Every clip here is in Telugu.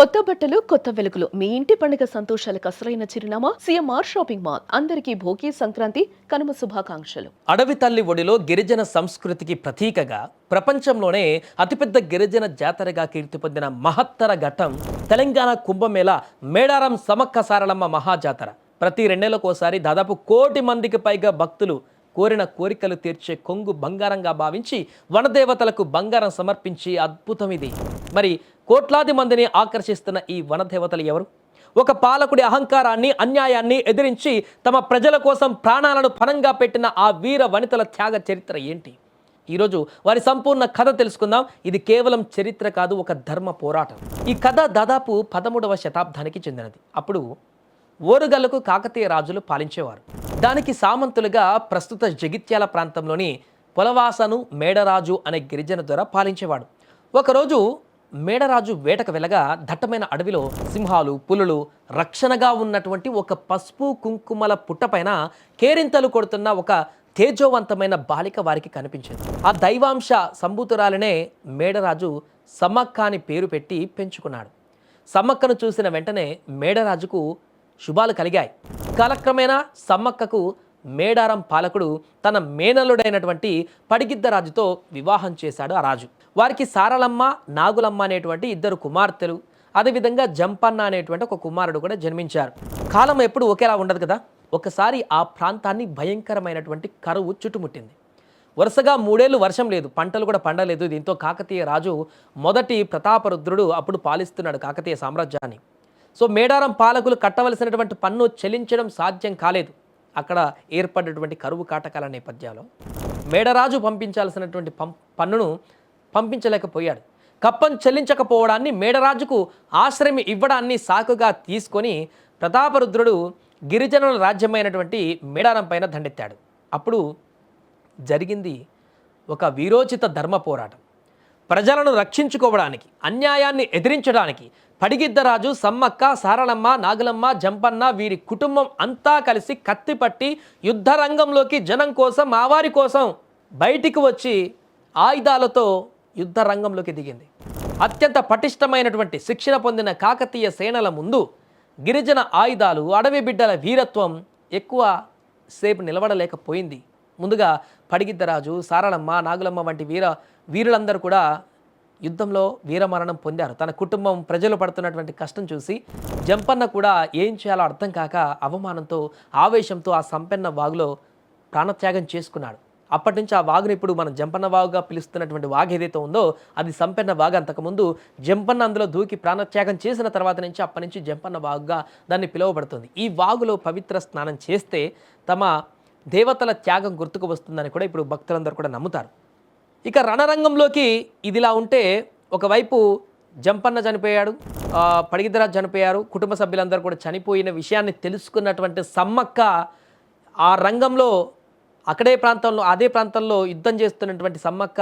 కొత్త బట్టలు కొత్త వెలుగులు. మీ ఇంటి పండుగ సంతోషాలకు అసలైన చిరునామా? CMR shopping mall. అందరికీ భోగి సంక్రాంతి కనుమ శుభాకాంక్షలు. అడవి తల్లి ఒడిలో గిరిజన సంస్కృతికి ప్రతీకగా ప్రపంచంలోనే అతిపెద్ద గిరిజన జాతరగా కీర్తి పొందిన మహత్తర ఘట్టం తెలంగాణ కుంభమేళ మేడారం సమక్క సారలమ్మ మహాజాతర. ప్రతి రెండేళ్ళకోసారి దాదాపు కోటి మందికి పైగా భక్తులు కోరిన కోరికలు తీర్చే కొంగు బంగారంగా భావించి వనదేవతలకు బంగారం సమర్పించి అద్భుతం ఇది. మరి కోట్లాది మందిని ఆకర్షిస్తున్న ఈ వనదేవతలు ఎవరు? ఒక పాలకుడి అహంకారాన్ని అన్యాయాన్ని ఎదిరించి తమ ప్రజల కోసం ప్రాణాలను పణంగా పెట్టిన ఆ వీర వనితల త్యాగ చరిత్ర ఏంటి? ఈరోజు వారి సంపూర్ణ కథ తెలుసుకుందాం. ఇది కేవలం చరిత్ర కాదు ఒక ధర్మ పోరాటం. ఈ కథ దాదాపు పదమూడవ శతాబ్దానికి చెందినది. అప్పుడు ఓరుగల్లకు కాకతీయ రాజులు పాలించేవారు. దానికి సామంతులుగా ప్రస్తుత జగిత్యాల ప్రాంతంలోని పొలవాసను మేడరాజు అనే గిరిజన ద్వారా పాలించేవాడు. ఒకరోజు మేడరాజు వేటకు వెళ్ళగా దట్టమైన అడవిలో సింహాలు పులులు రక్షణగా ఉన్నటువంటి ఒక పసుపు కుంకుమల పుట్టపైన కేరింతలు కొడుతున్న ఒక తేజోవంతమైన బాలిక వారికి కనిపించింది. ఆ దైవాంశ సంభూతురాలనే మేడరాజు సమ్మక్క అని పేరు పెట్టి పెంచుకున్నాడు. సమ్మక్కను చూసిన వెంటనే మేడరాజుకు శుభాలు కలిగాయి. కాలక్రమేణా సమ్మక్కకు మేడారం పాలకుడు తన మేనల్లుడైనటువంటి పడిగిద్దరాజుతో వివాహం చేశాడు ఆ రాజు. వారికి సారలమ్మ నాగులమ్మ అనేటువంటి ఇద్దరు కుమార్తెలు అదేవిధంగా జంపన్న అనేటువంటి ఒక కుమారుడు కూడా జన్మించారు. కాలం ఎప్పుడు ఒకేలా ఉండదు కదా? ఒకసారి ఆ ప్రాంతాన్ని భయంకరమైనటువంటి కరువు చుట్టుముట్టింది. వరుసగా మూడేళ్ళు వర్షం లేదు పంటలు కూడా పండలేదు. దీంతో కాకతీయ రాజు మొదటి ప్రతాపరుద్రుడు అప్పుడు పాలిస్తున్నాడు కాకతీయ సామ్రాజ్యాన్ని. సో మేడారం పాలకులు కట్టవలసినటువంటి పన్ను చెల్లించడం సాధ్యం కాలేదు. అక్కడ ఏర్పడినటువంటి కరువు కాటకాల నేపథ్యంలో మేడరాజు పంపించాల్సినటువంటి పం పన్నును పంపించలేకపోయాడు. కప్పం చెల్లించకపోవడాన్ని మేడరాజుకు ఆశ్రయం ఇవ్వడాన్ని సాకుగా తీసుకొని ప్రతాపరుద్రుడు గిరిజనుల రాజ్యమైనటువంటి మేడారం పైన దండెత్తాడు. అప్పుడు జరిగింది ఒక వీరోచిత ధర్మ పోరాటం ప్రజలను రక్షించుకోవడానికి అన్యాయాన్ని ఎదిరించడానికి పడిగిద్దరాజు సమ్మక్క సారళమ్మ నాగులమ్మ జంపన్న వీరి కుటుంబం అంతా కలిసి కత్తిపట్టి యుద్ధ రంగంలోకి జనం కోసం ఆవారి కోసం బయటికి వచ్చి ఆయుధాలతో యుద్ధ రంగంలోకి దిగింది. అత్యంత పటిష్టమైనటువంటి శిక్షణ పొందిన కాకతీయ సేనల ముందు గిరిజన ఆయుధాలు అడవి బిడ్డల వీరత్వం ఎక్కువ సేపు నిలబడలేకపోయింది. ముందుగా పడిగిద్దరాజు సారళమ్మ నాగులమ్మ వంటి వీర వీరులందరూ కూడా యుద్ధంలో వీరమరణం పొందారు. తన కుటుంబం ప్రజలు పడుతున్నటువంటి కష్టం చూసి జంపన్న కూడా ఏం చేయాలో అర్థం కాక అవమానంతో ఆవేశంతో ఆ సంపెన్న వాగులో ప్రాణత్యాగం చేసుకున్నాడు. అప్పటి నుంచి ఆ వాగును ఇప్పుడు మనం జంపన్న వాగుగా పిలుస్తున్నటువంటి వాగు ఏదైతే ఉందో అది సంపెన్న వాగు అంతకుముందు జంపన్న అందులో దూకి ప్రాణత్యాగం చేసిన తర్వాత నుంచి అప్పటి నుంచి జంపన్న వాగుగా దాన్ని పిలువబడుతుంది. ఈ వాగులో పవిత్ర స్నానం చేస్తే తమ దేవతల త్యాగం గుర్తుకు వస్తుందని కూడా ఇప్పుడు భక్తులందరూ కూడా నమ్ముతారు. ఇక రణరంగంలోకి ఇదిలా ఉంటే ఒకవైపు జంపన్న చనిపోయాడు ఆ, పడిగిద్దరాజు చనిపోయారు కుటుంబ సభ్యులందరూ కూడా చనిపోయిన విషయాన్ని తెలుసుకున్నటువంటి సమ్మక్క ఆ రంగంలో అక్కడే ప్రాంతంలో అదే ప్రాంతంలో యుద్ధం చేస్తున్నటువంటి సమ్మక్క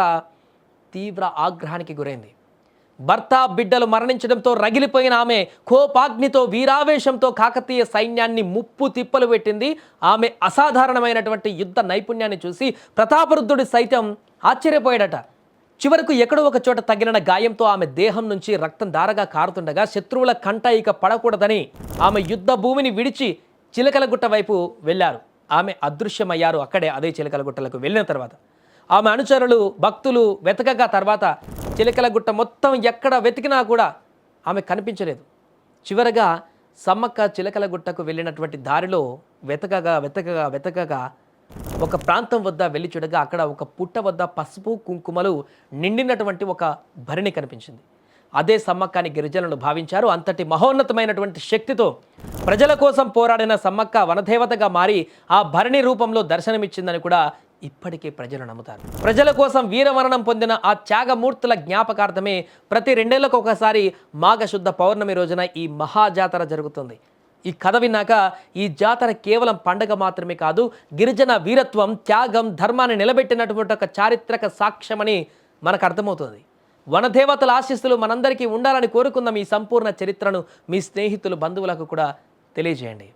తీవ్ర ఆగ్రహానికి గురైంది. భర్త బిడ్డలు మరణించడంతో రగిలిపోయిన ఆమె కోపాగ్నితో వీరావేశంతో కాకతీయ సైన్యాన్ని ముప్పు తిప్పలు పెట్టింది. ఆమె అసాధారణమైనటువంటి యుద్ధ నైపుణ్యాన్ని చూసి ప్రతాపరుద్ధుడి సైతం ఆశ్చర్యపోయాడట. చివరకు ఎక్కడో ఒక చోట తగిలిన గాయంతో ఆమె దేహం నుంచి రక్తం దారగా కారుతుండగా శత్రువుల కంట ఇక పడకూడదని ఆమె యుద్ధ భూమిని విడిచి చిలకలగుట్ట వైపు వెళ్ళారు. ఆమె అదృశ్యమయ్యారు. అక్కడే అదే చిలకలగుట్టలకు వెళ్ళిన తర్వాత ఆమె అనుచరులు భక్తులు వెతకగా తర్వాత చిలకలగుట్ట మొత్తం ఎక్కడ వెతికినా కూడా ఆమె కనిపించలేదు. చివరగా సమ్మక్క చిలకలగుట్టకు వెళ్ళినటువంటి దారిలో వెతకగా వెతకగా వెతకగా ఒక ప్రాంతం వద్ద వెళ్ళి చూడగా అక్కడ ఒక పుట్ట వద్ద పసుపు కుంకుమలు నిండినటువంటి ఒక భరిణి కనిపించింది. అదే సమ్మక్కని గిరిజనులు భావించారు. అంతటి మహోన్నతమైనటువంటి శక్తితో ప్రజల కోసం పోరాడిన సమ్మక్క వనదేవతగా మారి ఆ భరణి రూపంలో దర్శనమిచ్చిందని కూడా ఇప్పటికే ప్రజలు నమ్ముతారు. ప్రజల కోసం వీరమరణం పొందిన ఆ త్యాగమూర్తుల జ్ఞాపకార్థమే ప్రతి రెండేళ్ళకు ఒకసారి మాఘశుద్ధ పౌర్ణమి రోజున ఈ మహాజాతర జరుగుతుంది. ఈ కథ విన్నాక ఈ జాతర కేవలం పండగ మాత్రమే కాదు గిరిజన వీరత్వం త్యాగం ధర్మాన్ని నిలబెట్టినటువంటి ఒక చారిత్రక సాక్ష్యమని మనకు అర్థమవుతుంది. వనదేవతల ఆశీస్సులు మనందరికీ ఉండాలని కోరుకుందాం ఈ సంపూర్ణ చరిత్రను మీ స్నేహితులు బంధువులకు కూడా తెలియజేయండి.